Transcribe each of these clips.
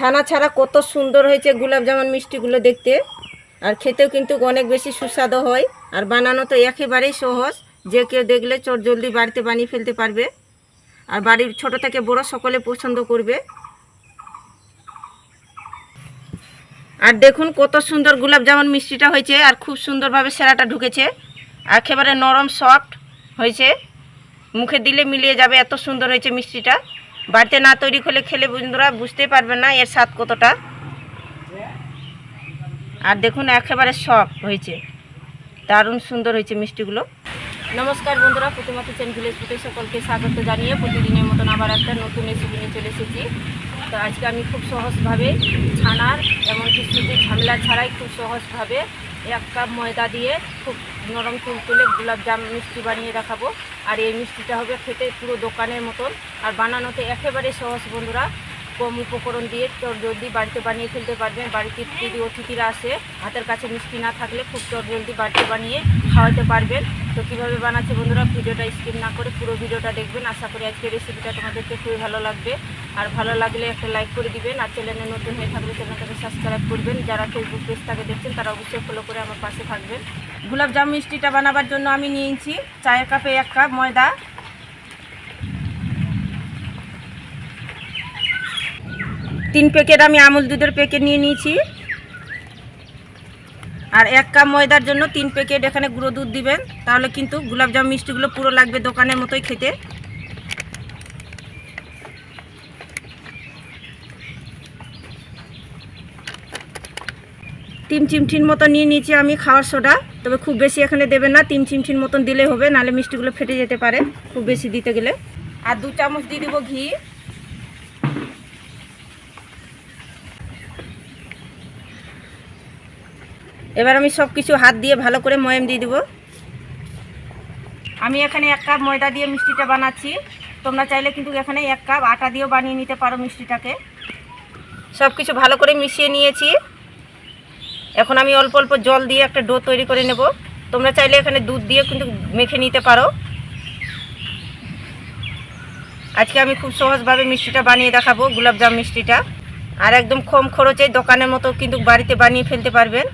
ছানা ছাড়া কত সুন্দর হয়েছে গোলাপ জামুন মিষ্টিগুলো দেখতে। আর খেতেও কিন্তু অনেক বেশি সুস্বাদু হয়। আর বানানো তো একেবারেই সহজ। যে কেউ দেখলে চট জলদি বাড়িতে বানিয়ে ফেলতে পারবে। আর বাড়ির ছোট থেকে বড় সকলে পছন্দ করবে। আর দেখুন কত সুন্দর গোলাপ জামুন মিষ্টিটা হয়েছে। আর খুব সুন্দরভাবে সেরাটা ঢুকেছে। একেবারে নরম সফট হয়েছে। মুখে দিলে মিলিয়ে যাবে এত সুন্দর হয়েছে মিষ্টিটা। বাড়িতে না তৈরি করলে খেলে বন্ধুরা বুঝতে পারবেন না এর স্বাদ কতটা। আর দেখুন একেবারে সফট হয়েছে। দারুণ সুন্দর হয়েছে মিষ্টিগুলো। নমস্কার বন্ধুরা, প্রতিমা কিচেন ভিলেজ ফুটে সকলকে স্বাগত জানিয়ে প্রতিদিনের মতন আবার একটা নতুন রেসিপি নিয়ে চলে এসেছি। তো আজকে আমি খুব সহজভাবে ছানার এমনকি শুধু ঝামেলা ছাড়াই খুব সহজভাবে এক কাপ ময়দা দিয়ে খুব নরম তুলতুলে গোলাপ জাম মিষ্টি বানিয়ে রাখাবো আর এই মিষ্টিটা হবে খেতে পুরো দোকানের মতন। আর বানানোতে একেবারে সহজ বন্ধুরা। কম উপকরণ দিয়ে জলদি বাড়িতে বানিয়ে ফেলতে পারবেন। বাড়িতে যদি অতিথিরা আসে, হাতের কাছে মিষ্টি না থাকলে খুব জলদি বাড়িতে বানিয়ে খাওয়াতে পারবেন। তো কীভাবে বানাচ্ছে বন্ধুরা, ভিডিওটা স্কিপ না করে পুরো ভিডিওটা দেখবেন। আশা করি আজকে রেসিপিটা তোমাদেরকে খুবই ভালো লাগবে। আর ভালো লাগলে একটা লাইক করে দিবেন। আর চ্যানেলে নতুন হয়ে থাকলে চ্যানেলটাকে সাবস্ক্রাইব করবেন। যারা ফেসবুক পেজ থেকে দেখছেন, তারা অবশ্যই ফলো করে আমার পাশে থাকবেন। গোলাপ জাম মিষ্টিটা বানাবার জন্য আমি নিয়েছি। চায়ের কাপে এক কাপ ময়দা তিন প্যাকেট আমি আমুল দুধের প্যাকেট নিয়ে নিয়েছি। আর এক কাপ ময়দার জন্য তিন প্যাকেট এখানে গুঁড়ো দুধ দিবেন। তাহলে কিন্তু গোলাপজাম মিষ্টিগুলো পুরো লাগবে দোকানের মতোই খেতে। তিন চিমঠির মতো নিয়ে নিয়েছি আমি খাওয়ার সোডা। তবে খুব বেশি এখানে দেবেন না, তিন চিমঠির মতন দিলে হবে নাহলে মিষ্টিগুলো ফেটে যেতে পারে, খুব বেশি দিতে গেলে। আর দু চামচ দিয়ে দিব ঘি। এবার আমি সব কিছু হাত দিয়ে ভালো করে ময়াম দিয়ে দেবো। আমি এখানে এক কাপ ময়দা দিয়ে মিষ্টিটা বানাচ্ছি। তোমরা চাইলে কিন্তু এখানে এক কাপ আটা দিয়েও বানিয়ে নিতে পারো মিষ্টিটাকে। সব কিছু ভালো করে মিশিয়ে নিয়েছি। এখন আমি অল্প অল্প জল দিয়ে একটা ডো তৈরি করে নেব। তোমরা চাইলে এখানে দুধ দিয়ে কিন্তু মেখে নিতে পারো। আজকে আমি খুব সহজভাবে মিষ্টিটা বানিয়ে দেখাবো গোলাপজাম মিষ্টিটা। আর একদম কম খরচে দোকানের মতো কিন্তু বাড়িতে বানিয়ে ফেলতে পারবেন।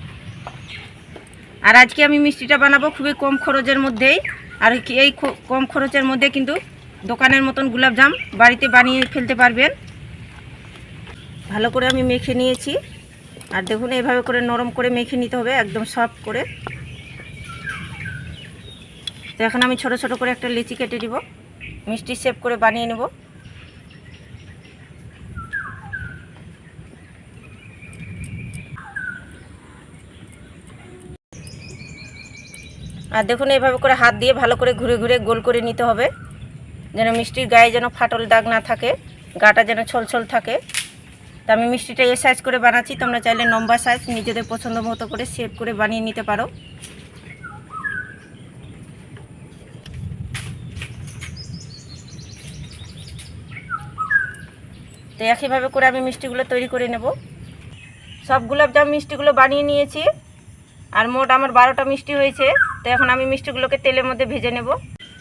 আর আজকে আমি মিষ্টিটা বানাবো খুবই কম খরচের মধ্যেই। আর এই কম খরচের মধ্যে কিন্তু দোকানের মতন গোলাপজাম বাড়িতে বানিয়ে ফেলতে পারবেন। ভালো করে আমি মেখে নিয়েছি। আর দেখুন এইভাবে করে নরম করে মেখে নিতে হবে, একদম সফট করে। তো এখন আমি ছোট ছোট করে একটা লিচি কেটে দিব মিষ্টি শেপ করে বানিয়ে নেব। আর দেখুন, এইভাবে করে হাত দিয়ে ভালো করে ঘুরে ঘুরে গোল করে নিতে হবে। যেন মিষ্টির গায়ে যেন ফাটল দাগ না থাকে, গাটা যেন ছল ছল থাকে। তো আমি মিষ্টিটা এ সাইজ করে বানাচ্ছি, তোমরা চাইলে লম্বা সাইজ নিজেদের পছন্দ মতো করে শেপ করে বানিয়ে নিতে পারো। তো একইভাবে করে আমি মিষ্টিগুলো তৈরি করে নেব। সব গোলাপজাম মিষ্টিগুলো বানিয়ে নিয়েছি। আর মোট আমার বারোটা মিষ্টি হয়েছে। তো এখন আমি মিষ্টিগুলোকে তেলের মধ্যে ভেজে নেব।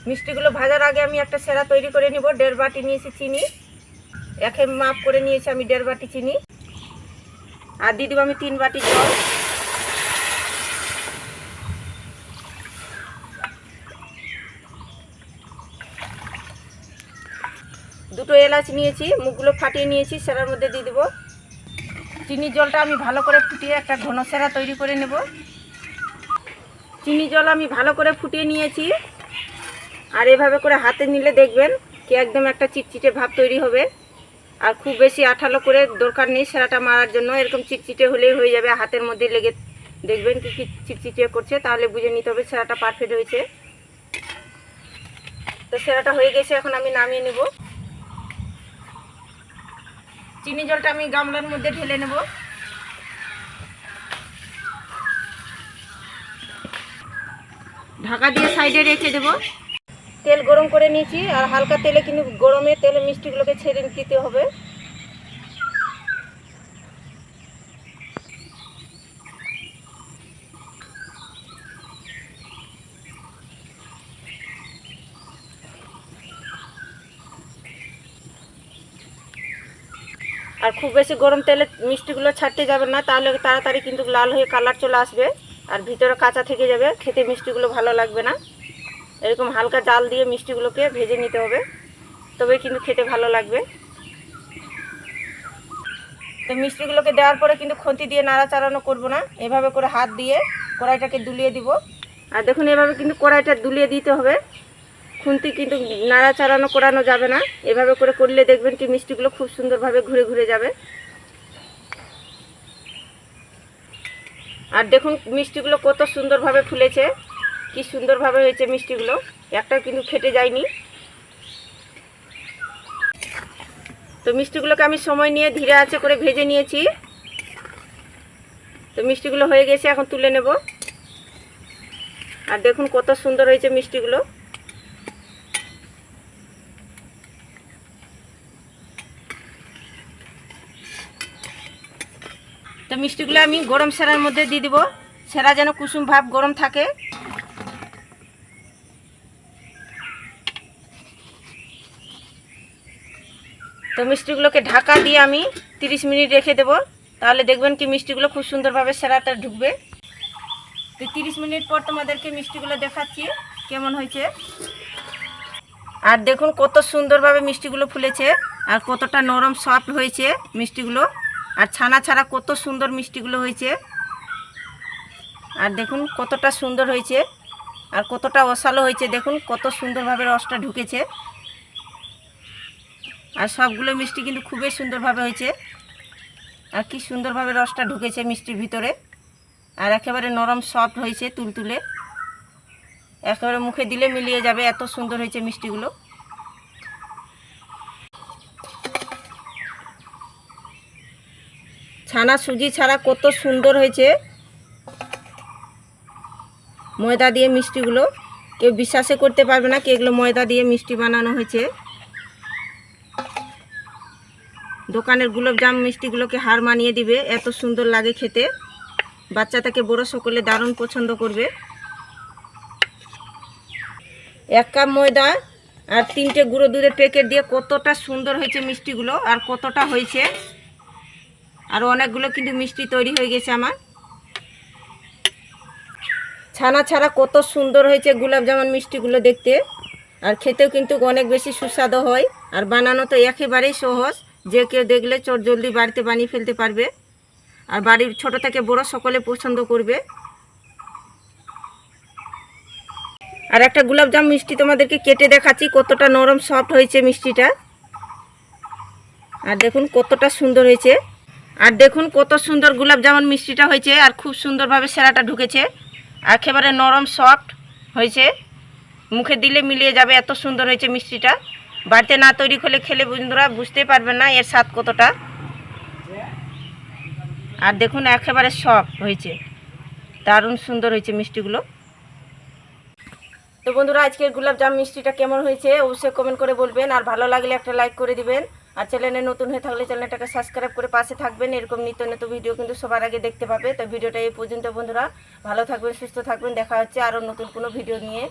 মিষ্টিগুলো ভাজার আগে আমি একটা সেরা তৈরি করে নিব, দেড় বাটি নিয়েছি চিনি। একে মাপ করে নিয়েছি আমি দেড় বাটি চিনি। আর দিয়ে দিব আমি তিন বাটি জল। দুটো এলাচ নিয়েছি, মুখগুলো ফাটিয়ে নিয়েছি, সেরার মধ্যে দিয়ে দেবো। চিনির জলটা আমি ভালো করে ফুটিয়ে একটা ঘন সেরা তৈরি করে নেব। চিনি জল আমি ভালো করে ফুটিয়ে নিয়েছি। আর এভাবে করে হাতে নিলে দেখবেন কি একদম একটা চিটচিটে ভাব তৈরি হবে। আর খুব বেশি আঠালো করে দরকার নেই সেরাটা মারার জন্য। এরকম চিটচিটে হলেই হয়ে যাবে। হাতের মধ্যে লেগে দেখবেন কি কি চিটচিটে করছে, তাহলে বুঝে নিতে হবে সেরাটা পারফেক্ট হয়েছে। তো সেরাটা হয়ে গেছে, এখন আমি নামিয়ে নেব। চিনি জলটা আমি গামলার মধ্যে ঢেলে নেব। ঢাকা দিয়ে সাইডে রেখে দেব। তেল গরম করে নিয়েছি, আর হালকা তেলে কিন্তু গরমে তেলে মিষ্টিগুলোকে ছেড়ে দিতে হবে। আর খুব বেশি গরম তেলে মিষ্টিগুলো ছাড়তে যাবে না, তাহলে তাড়াতাড়ি কিন্তু লাল হয়ে কালার চলে আসবে। আর ভিতরে কাঁচা থেকে যাবে, খেতে মিষ্টিগুলো ভালো লাগবে না। এরকম হালকা জাল দিয়ে মিষ্টিগুলোকে ভেজে নিতে হবে তবে কিন্তু খেতে ভালো লাগবে। তো মিষ্টিগুলোকে দেওয়ার পরে কিন্তু খন্তি দিয়ে নাড়াচাড়ানো করব না, এভাবে করে হাত দিয়ে কড়াইটাকে দুলিয়ে দিব। আর দেখুন, এভাবে কিন্তু কড়াইটা দুলিয়ে দিতে হবে। খুন্তি কিন্তু নাড়াচাড়ানো করানো যাবে না, এভাবে করে করলে দেখবেন কি মিষ্টিগুলো খুব সুন্দরভাবে ঘুরে ঘুরে যাবে। আর দেখুন মিষ্টিগুলো কত সুন্দরভাবে ফুলেছে, কি সুন্দরভাবে হয়েছে মিষ্টিগুলো। একটাও কিন্তু ফেটে যায়নি। তো মিষ্টিগুলোকে আমি সময় নিয়ে ধীরে আছে করে ভেজে নিয়েছি। তো মিষ্টিগুলো হয়ে গেছে, এখন তুলে নেব। আর দেখুন কত সুন্দর হয়েছে মিষ্টিগুলো। তো মিষ্টিগুলো আমি গরম সেরার মধ্যে দিয়ে দিব। সেরা যেন কুসুম ভাব গরম থাকে। তো মিষ্টিগুলোকে ঢাকা দিয়ে আমি 30 মিনিট রেখে দেব। তাহলে দেখবেন কি মিষ্টিগুলো খুব সুন্দরভাবে সেরাটা ঢুকবে। তো 30 মিনিট পর তোমাদেরকে মিষ্টিগুলো দেখাচ্ছি, কেমন হয়েছে। আর দেখুন কত সুন্দরভাবে মিষ্টিগুলো ফুলেছে, আর কতটা নরম সফট হয়েছে মিষ্টিগুলো। আর ছানা ছাড়া কত সুন্দর মিষ্টিগুলো হয়েছে। আর দেখুন কতটা সুন্দর হয়েছে। আর কতটা অসালো হয়েছে, দেখুন কত সুন্দরভাবে রসটা ঢুকেছে। আর সবগুলো মিষ্টি কিন্তু খুবই সুন্দরভাবে হয়েছে। আর কি সুন্দরভাবে রসটা ঢুকেছে মিষ্টির ভিতরে। আর একেবারে নরম সফট হয়েছে তুলতুলে। একেবারে মুখে দিলে মিলিয়ে যাবে, এত সুন্দর হয়েছে মিষ্টিগুলো। ছানা সুজি ছাড়া কত সুন্দর হয়েছে। ময়দা দিয়ে মিষ্টিগুলো। কেউ বিশ্বাসে করতে পারবে না কি এগুলো ময়দা দিয়ে মিষ্টি বানানো হয়েছে। দোকানের গুলোবজাম মিষ্টিগুলোকে হার মানিয়ে দিবে, এত সুন্দর লাগে খেতে। বাচ্চা থেকে বড় সকলে দারুণ পছন্দ করবে। এক কাপ ময়দা আর তিনটে গুঁড়ো দুধের প্যাকেট দিয়ে কতটা সুন্দর হয়েছে মিষ্টিগুলো আর কতটা হয়েছে। আর অনেকগুলো কিন্তু মিষ্টি তৈরি হয়ে গেছে আমার। ছানা ছাড়া কত সুন্দর হয়েছে গুলাব জামুন মিষ্টিগুলো দেখতে। আর খেতেও কিন্তু অনেক বেশি সুস্বাদু হয়। আর বানানো তো একেবারেই সহজ। যে কেউ দেখলে চট জলদি বাড়িতে বানিয়ে ফেলতে পারবে। আর বাড়ির ছোট থেকে বড় সকলে পছন্দ করবে। আর একটা গোলাপজাম মিষ্টি তোমাদেরকে কেটে দেখাচ্ছি, কতটা নরম সফট হয়েছে মিষ্টিটা। আর দেখুন কতটা সুন্দর হয়েছে। আর দেখুন কত সুন্দর গোলাপ জামুন মিষ্টিটা হয়েছে, আর খুব সুন্দরভাবে সেরাটা ঢুকেছে। একেবারে নরম সফট হয়েছে। মুখে দিলে মিলিয়ে যাবে, এত সুন্দর হয়েছে মিষ্টিটা। বাড়িতে না তৈরি করলে খেলে বন্ধুরা বুঝতে পারবেন না এর স্বাদ কতটা। আর দেখুন একেবারে সফট হয়েছে। দারুণ সুন্দর হয়েছে মিষ্টিগুলো। তো বন্ধুরা, আজকের গোলাপ জাম মিষ্টিটা কেমন হয়েছে অবশ্যই কমেন্ট করে বলবেন, আর ভালো লাগলে একটা লাইক করে দিবেন। আর চ্যানেলে নতুন হয়ে থাকলে চ্যানেলটাকে সাবস্ক্রাইব করে পাশে থাকবেন। এরকম নিত্য নতুন ভিডিও কিন্তু সবার আগে দেখতে পাবে। তো ভিডিওটা এই পর্যন্ত বন্ধুরা, ভালো থাকবেন, সুস্থ থাকবেন। দেখা হচ্ছে আরও নতুন কোনো ভিডিও নিয়ে।